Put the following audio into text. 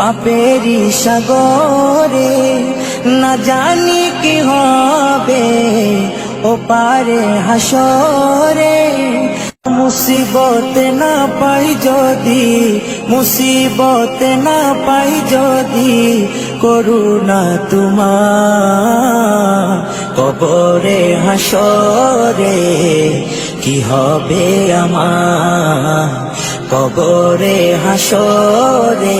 পাপেরি সাগরে না জানি কি হবে, ও পারে হাসরে। মুসিবত না পাই যদি, মুসিবত না পাই যদি করুণা তোমার। কবরে হাসরে কি হবে আমার? কবরে হাসরে